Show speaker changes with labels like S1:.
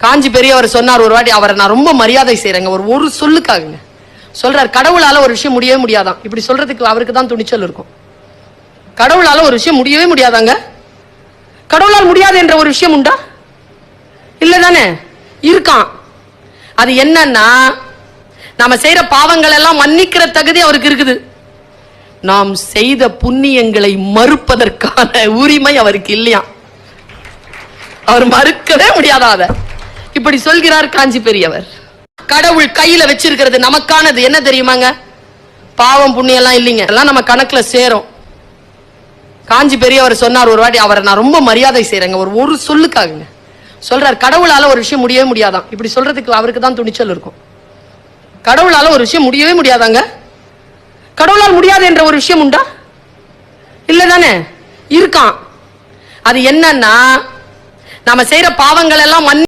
S1: காஞ்சி பெரியவர் சொன்னார் ஒரு வாட்டி அவரை நான் ரொம்ப மரியாதை செய்யறேங்க ஒரு ஒரு சொல்லுக்காகங்க. சொல்றார் கடவுளால ஒரு விஷயம் முடியவே முடியாதான் இப்படி சொல்றதுக்கு அவருக்கு தான் துணிச்சல் இருக்கும். கடவுளால ஒரு விஷயம் முடியவே முடியாதாங்க? கடவுளால் முடியாது என்ற ஒரு விஷயம் உண்டா? இல்ல தானே. இருக்கான் அது என்னன்னா நாம செய்யற பாவங்கள் எல்லாம் மன்னிக்கிற தகுதி அவருக்கு இருக்குது. நாம் செய்த புண்ணியங்களை மறுப்பதற்கான உரிமை அவருக்கு இல்லையா அவர் மறுக்கவே முடியாதா அத? இப்படி சொல்கிறார் காஞ்சி பெரியவர். கடவுள் கையில வச்சிருக்கிறது நமக்கானது. என்ன தெரியுமாங்க? பாவம் புண்ணியம் எல்லாம் இல்லைங்க. எல்லாம் நம்ம கணக்குல சேரும். காஞ்சி பெரியவர் சொன்னார் ஒரு வாட்டி அவரை நான் ரொம்ப மரியாதை செய்யறேங்க ஒரு ஒரு சொல்லுக்காகுங்க. சொல்றார் கடவுளால ஒரு விஷயம் முடியவே முடியாதான். இப்படி சொல்றதுக்கு அவருக்கு தான் துணிச்சல் இருக்கும். கடவுளால ஒரு விஷயம் முடியவே முடியாதாங்க? கடவுளால் முடியாது என்ற ஒரு விஷயம் உண்டா? இல்ல தானே. இருக்கான். அது என்னன்னா நாம செய்யற பாவங்கள் எல்லாம் மன்னி